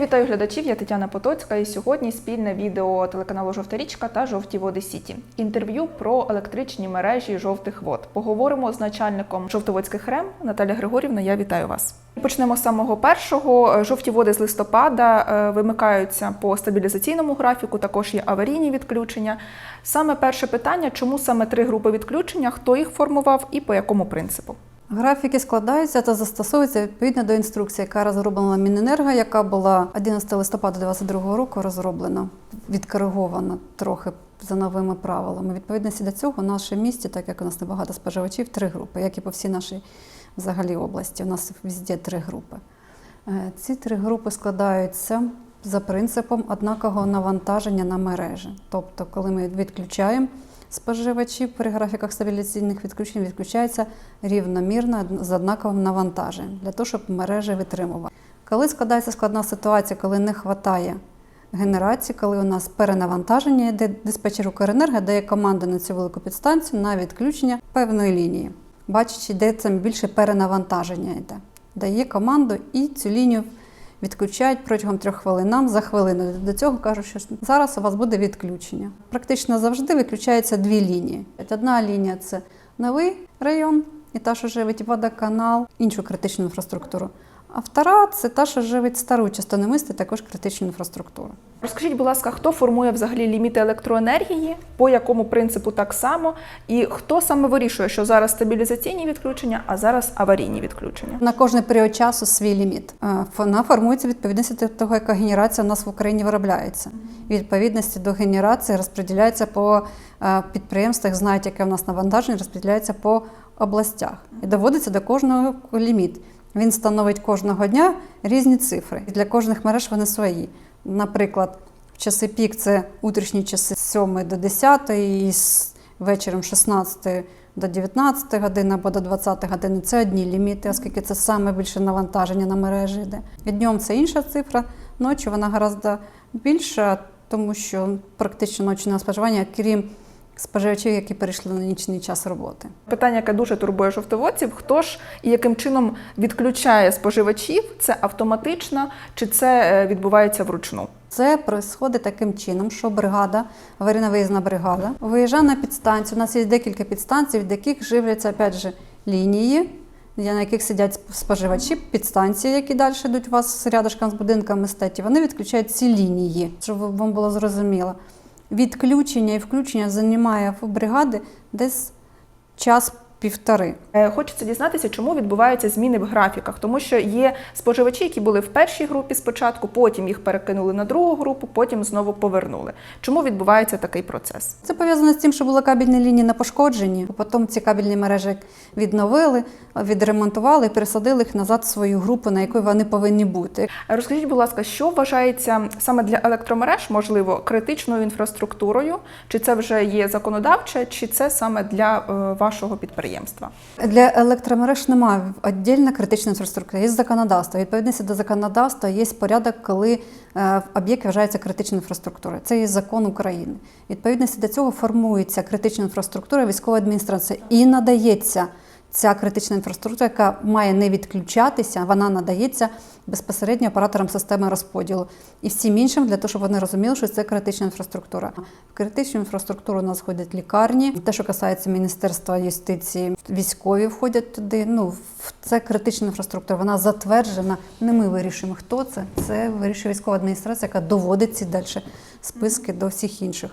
Вітаю глядачів. Я Тетяна Потоцька. І сьогодні спільне відео телеканалу Жовта річка та жовті води Сіті. Інтерв'ю про електричні мережі жовтих вод. Поговоримо з начальником жовтоводських РЕМ Наталя Григорівна. Я вітаю вас. Почнемо з самого першого. Жовті води з листопада е, вимикаються по стабілізаційному графіку. Також є аварійні відключення. Саме перше питання: чому саме три групи відключення? Хто їх формував і по якому принципу? Графіки складаються та застосовуються відповідно до інструкції, яка розроблена Міненерго, яка була 11 листопада 2022 року розроблена, відкоригована трохи за новими правилами. Відповідності до цього в нашому місті, так як у нас небагато споживачів, три групи, як і по всій нашій взагалі області. У нас везде три групи. Е, Ці три групи складаються за принципом однакового навантаження на мережі. Тобто, коли ми відключаємо споживачів при графіках стабіляційних відключень, відключається рівномірно з однаковим навантаженням для того, щоб мережі витримувати. Коли складається складна ситуація, коли не вистачає генерації, коли у нас перенавантаження, йде диспетчер Укренерго дає команду на цю велику підстанцію на відключення певної лінії. Бачачи, де це більше перенавантаження йде. Дає команду і цю лінію відключають протягом трьох хвилин. Нам за хвилину. До цього кажуть, що зараз у вас буде відключення. Практично завжди виключаються дві лінії. Одна лінія це новий район, і та, що живить водоканал, іншу критичну інфраструктуру. А втора це та, що живить стару частину міста, також критичну інфраструктуру. Розкажіть, будь ласка, хто формує взагалі ліміти електроенергії, по якому принципу так само, і хто саме вирішує, що зараз стабілізаційні відключення, а зараз аварійні відключення? На кожний період часу свій ліміт. Е, Вона формується відповідності до того, яка генерація у нас в Україні виробляється. Відповідності до генерації розподіляється по е, підприємствах, знають, яке в нас навантаження, розподіляється по областях. І доводиться до кожного ліміт. Він становить кожного дня різні цифри. Для кожних мереж вони свої. Наприклад, в часи пік це утрішні часи з 7 до 10 і з вечором з 16 до 19 годин або до 20 години це одні ліміти, оскільки це саме більше навантаження на мережі йде. І днем це інша цифра, ночі вона гораздо більша, тому що практично ночне споживання, крім споживачів, які перейшли на нічний час роботи. Питання, яке дуже турбує жовтоводців: хто ж і яким чином відключає споживачів? Це автоматично чи це е, відбувається вручну? Це происходить таким чином, що бригада, аварійна виїзна бригада, виїжджає на підстанцію. У нас є декілька підстанцій, від яких живляться опять же лінії, на яких сидять споживачі, підстанції, які далі йдуть у вас рядышком з будинками статі. Вони відключають ці лінії, щоб вам було зрозуміло. Відключення і включення займає в бригади десь час півтори. Е, Хочеться дізнатися, чому відбуваються зміни в графіках, тому що є споживачі, які були в першій групі спочатку, потім їх перекинули на другу групу, потім знову повернули. Чому відбувається такий процес? Це пов'язано з тим, що були кабельні лінії на пошкодженні. Потім ці кабельні мережі відновили, відремонтували і пересадили їх назад в свою групу, на якій вони повинні бути. Розкажіть, будь ласка, що вважається саме для електромереж, можливо, критичною інфраструктурою? Чи це вже є законодавче, чи це саме для е, вашого підприємства? Для електромереж немає віддільна критична інфраструктура. Є законодавство. Відповідності до законодавства є порядок, коли е, об'єкт вважається критичною інфраструктурою. Це є закон України. Відповідності до цього формується критична інфраструктура військової адміністрації і надається. Ця критична інфраструктура, яка має не відключатися, вона надається безпосередньо операторам системи розподілу і всім іншим для того, щоб вони розуміли, що це критична інфраструктура. В критичну інфраструктуру у нас входять лікарні. Те, що касається Міністерства юстиції, військові входять туди. Ну це критична інфраструктура. Вона затверджена. Не ми вирішуємо, хто це. Це вирішує військова адміністрація, яка доводить ці далі списки до всіх інших.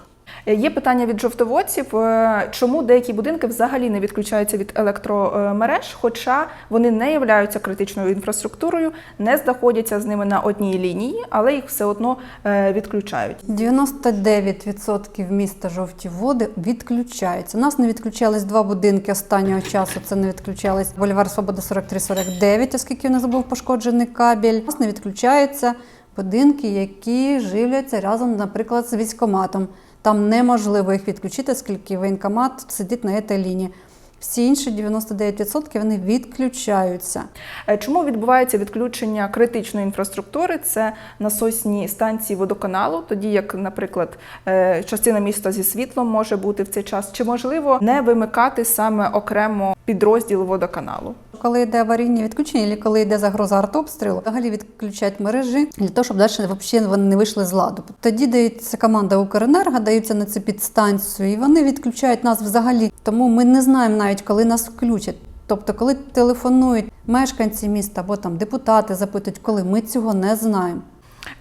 Е, Є питання від жовтоводців, е, чому деякі будинки взагалі не відключаються від електромереж, хоча вони не являються критичною інфраструктурою, не знаходяться з ними на одній лінії, але їх все одно е, відключають. 99% міста жовті води відключаються. У нас не відключались два будинки останнього часу. Це не відключались Бульвар Свобода 43-49, оскільки у нас був пошкоджений кабель. У нас не відключаються будинки, які живляться разом, наприклад, з військоматом. Там неможливо їх відключити, оскільки воєнкомат сидить на цій лінії. Всі інші 99% вони відключаються. Е, Чому відбувається відключення критичної інфраструктури? Це насосні станції водоканалу, тоді як, наприклад, е, частина міста зі світлом може бути в цей час. Чи можливо не вимикати саме окремо підрозділ водоканалу? Коли йде аварійні відключення, або коли йде загроза артобстрілу, взагалі відключають мережі для того, щоб далі взагалі вони не вийшли з ладу. Тоді дається команда Укренерго, даються на цю підстанцію, і вони відключають нас взагалі. Тому ми не знаємо навіть, коли нас включать. Тобто, коли телефонують мешканці міста або там депутати запитують, коли ми цього не знаємо.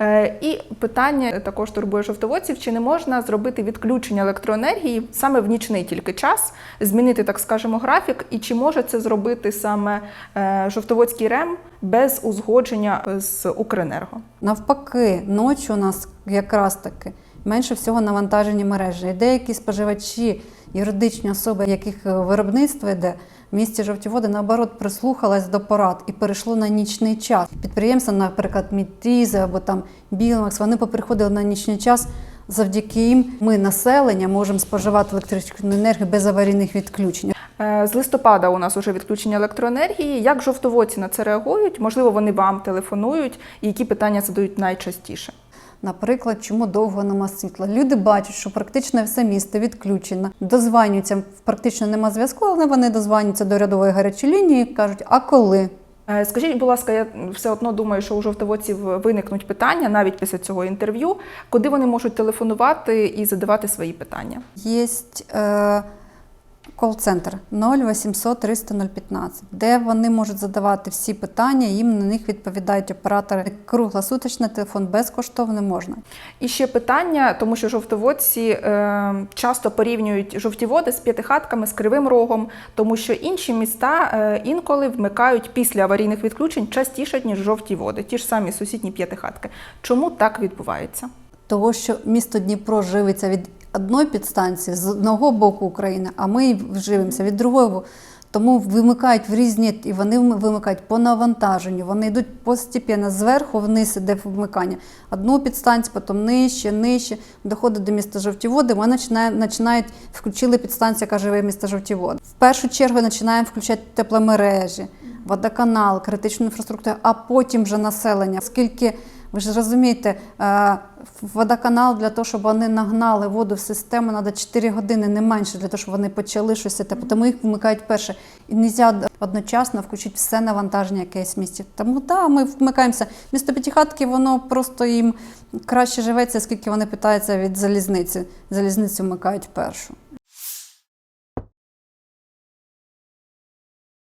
Е, І питання також турбує жовтоводців: чи не можна зробити відключення електроенергії саме в нічний тільки час, змінити, так скажемо, графік, і чи може це зробити саме е, жовтоводський РЕМ без узгодження з Укренерго? Навпаки, ночі у нас якраз таки менше всього навантажені мережі. Деякі споживачі, юридичні особи, яких е, виробництво йде, в місті жовті води, наоборот, прислухалась до порад і перейшло на нічний час. Підприємства, наприклад, Мітрізи або там Білмакс, вони поприходили на нічний час. Завдяки їм ми, населення, можемо споживати електричну енергію без аварійних відключень. Е, З листопада у нас вже відключення електроенергії. Як жовтоводці на це реагують? Можливо, вони вам телефонують, і які питання задають найчастіше? Наприклад, чому довго нема світла? Люди бачать, що практично все місто відключено, дозванюються, практично нема зв'язку, але вони дозванюються до рядової гарячої лінії і кажуть, а коли? Е, Скажіть, будь ласка, я все одно думаю, що у жовтоводців виникнуть питання навіть після цього інтерв'ю, куди вони можуть телефонувати і задавати свої питання. Є е, кол-центр 0800 300 015, де вони можуть задавати всі питання, їм на них відповідають оператори. Круглосуточний телефон безкоштовно можна. І ще питання, тому що жовтоводці е, часто порівнюють жовті води з п'ятихатками, з кривим рогом, тому що інші міста е, інколи вмикають після аварійних відключень частіше, ніж жовті води, ті ж самі сусідні п'ятихатки. Чому так відбувається? Того, що місто Дніпро живиться від одної підстанції з одного боку України, а ми живемося від другого. Тому вимикають в різні, і вони вимикають по навантаженню. Вони йдуть постепенно зверху вниз іде вмикання. Одну підстанцію, потім нижче, нижче, доходить до міста жовті води. Ми починаємо, починають, включили підстанцію, яка живе місто жовті води. В першу чергу починаємо включати тепломережі, водоканал, критичну інфраструктуру, а потім вже населення. Оскільки ви ж розумієте, е, водоканал для того, щоб вони нагнали воду в систему, треба 4 години не менше для того, щоб вони почали щось. Тому їх вмикають перше. І не можна одночасно включити все навантаження, яке є в місті. Тому так, ми вмикаємося. Місто П'ятихатки, воно просто їм краще живеться, оскільки вони питаються від залізниці. Залізницю вмикають першу.